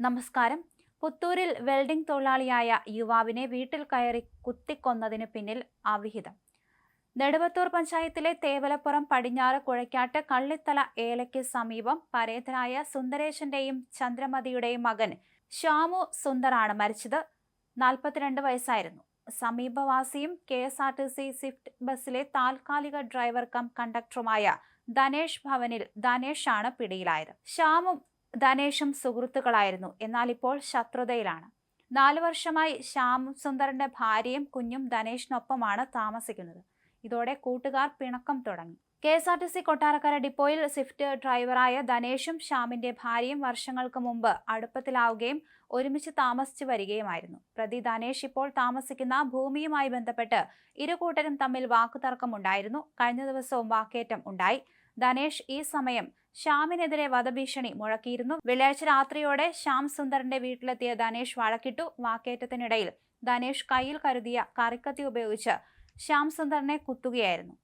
നമസ്കാരം. പുത്തൂരിൽ വെൽഡിംഗ് തൊഴിലാളിയായ യുവാവിനെ വീട്ടിൽ കയറി കുത്തിക്കൊന്നതിന് പിന്നിൽ അവിഹിതം. നെടുവത്തൂർ പഞ്ചായത്തിലെ തേവലപ്പുറം പടിഞ്ഞാറ് കുഴക്കാട്ട് കള്ളിത്തല ഏലയ്ക്ക് സമീപം പരേതനായ സുന്ദരേശന്റെയും ചന്ദ്രമതിയുടെയും മകൻ ശ്യാമു സുന്ദറാണ് മരിച്ചത്. നാൽപ്പത്തിരണ്ട് വയസ്സായിരുന്നു. സമീപവാസിയും K S R T C swift ബസ്സിലെ താൽക്കാലിക ഡ്രൈവർ കം കണ്ടക്ടറുമായ ധനേഷ് ഭവനിൽ ധനേഷാണ് പിടിയിലായത്. ശ്യാമും ധനേഷും സുഹൃത്തുക്കളായിരുന്നു. എന്നാൽ ഇപ്പോൾ ശത്രുതയിലാണ്. നാലു വർഷമായി ശ്യാം സുന്ദറിന്റെ ഭാര്യയും കുഞ്ഞും ധനേഷിനൊപ്പമാണ് താമസിക്കുന്നത്. ഇതോടെ കൂട്ടുകാർ പിണക്കം തുടങ്ങി. K S R T C Kottarakkara ഡിപ്പോയിൽ സ്വിഫ്റ്റ് ഡ്രൈവറായ ധനേഷും ശ്യാമിന്റെ ഭാര്യയും വർഷങ്ങൾക്ക് മുമ്പ് അടുപ്പത്തിലാവുകയും ഒരുമിച്ച് താമസിച്ചു വരികയുമായിരുന്നു. പ്രതി ധനേഷ് ഇപ്പോൾ താമസിക്കുന്ന ഭൂമിയുമായി ബന്ധപ്പെട്ട് ഇരു തമ്മിൽ വാക്കുതർക്കമുണ്ടായിരുന്നു. കഴിഞ്ഞ ദിവസവും വാക്കേറ്റം ഉണ്ടായി. ധനേഷ് ഈ സമയം ശ്യാമിനെതിരെ വധഭീഷണി മുഴക്കിയിരുന്നു. വെള്ളിയാഴ്ച രാത്രിയോടെ ശ്യാം സുന്ദറിന്റെ വീട്ടിലെത്തിയ ധനേഷ് വഴക്കിട്ടു വാക്കേറ്റത്തിനിടയിൽ. ധനേഷ് കയ്യിൽ കരുതിയ കറിക്കത്തി ഉപയോഗിച്ച് ശ്യാം സുന്ദറിനെ കുത്തുകയായിരുന്നു.